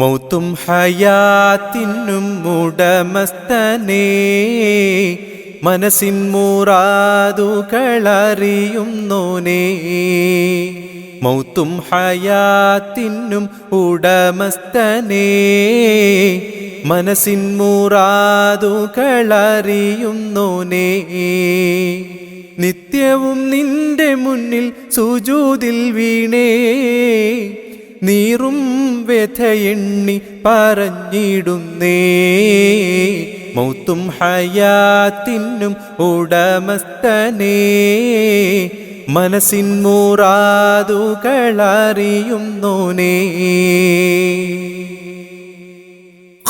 മൗത്തും ഹയാത്തിനും ഉടമസ്ഥനേ. മനസ്സിൻ മൂറാതുകളറിയുന്നോനേ മൗത്തും ഹയാത്തിനും ഉടമസ്ഥനേ. മനസ്സിൻ മൂറാതുകളറിയുന്നോനേ നിത്യവും നിന്റെ മുന്നിൽ സുജൂതിൽ വീണേ. നീറും വ്യഥയെണ്ണി പറഞ്ഞിടുന്നേ. മൗത്തും ഹയാത്തിനും ഉടമസ്ഥനേ. മനസ്സിൻ മൂറാതുകളറിയുന്നോനേ.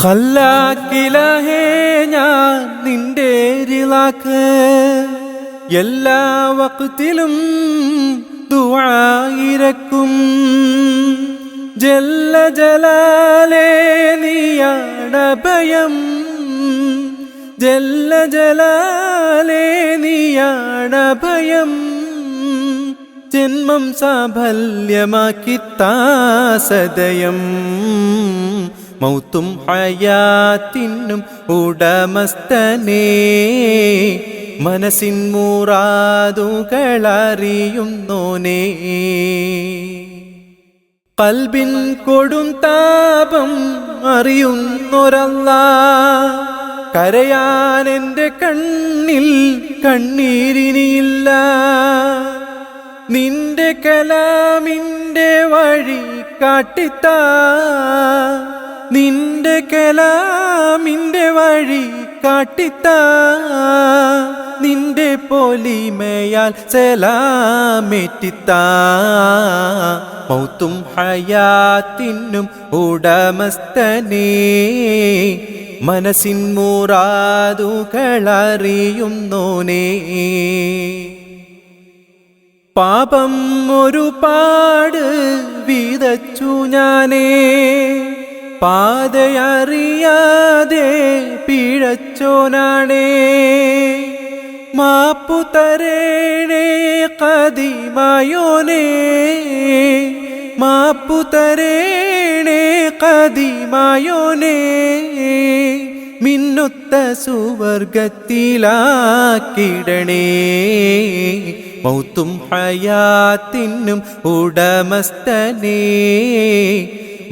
ഖല്ലാക്കിലഹേ ഞാൻ നിന്റെ രിളാക്ക്. എല്ലാ വക്തിലും ദുആയിരക്കും ജല്ല ജലാലേ നീയാണ് ഭയം ജല്ല ജലാലേ ജന്മം സാഫല്യമാക്കി താസദയം. മൗത്തും ഹയാത്തിനും ഉടമസ്ഥനേ. മനസ്സിൻ മൂറാതുകളറിയുന്നോനേ. കൽബിൻ കൊടും താപം അറിയുന്നൊരല്ല. കരയാൻ എന്റെ കണ്ണിൽ കണ്ണീരിനിയില്ല. നിന്റെ കലാമിന്റെ വഴി കാട്ടിത്ത. നിന്റെ കലാമിന്റെ വഴി കാട്ടിത്താ. നിന്റെ പൊലിമയാൽ സലാമേറ്റിത്താ. ഹയാത്തിനും ഉടമസ്ഥനേ. മനസ്സിൻ മൂറാതുകളറിയുന്നോനേ പാപം ഒരുപാട് വിതച്ചു ഞാനേ. പാതയറിയാതെ പിഴച്ചോനാണേ. മാപ്പു തരേണേ കതിമായോനേ മാപ്പു മിന്നുത്ത സുവർഗത്തിലാക്കിടണേ മൗത്തും ഹയാത്തിനും ഉടമസ്ഥനേ.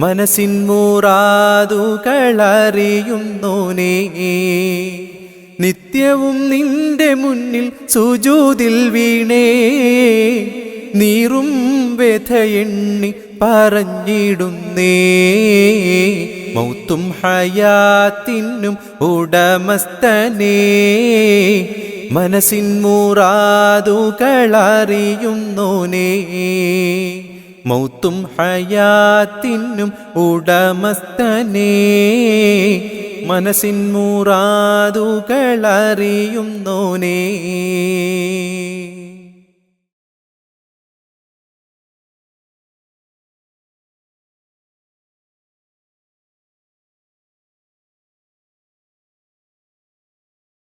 മനസ്സിൻ മൂറാതുകളറിയുന്നോനേ നിത്യവും നിന്റെ മുന്നിൽ സുജൂതിൽ വീണേ. നീറും വ്യഥയെണ്ണി പറഞ്ഞിടുന്നേ. മൗത്തും ഹയാത്തിനും ഉടമസ്ഥനേ. മനസ്സിൻ മൂറാതുകളറിയുന്നോനേ. മൗത്തും ഹയാത്തിനും ഉടമസ്ഥനേ. മനസ്സിൻ മൂറാതുകളറിയുന്നോനേ.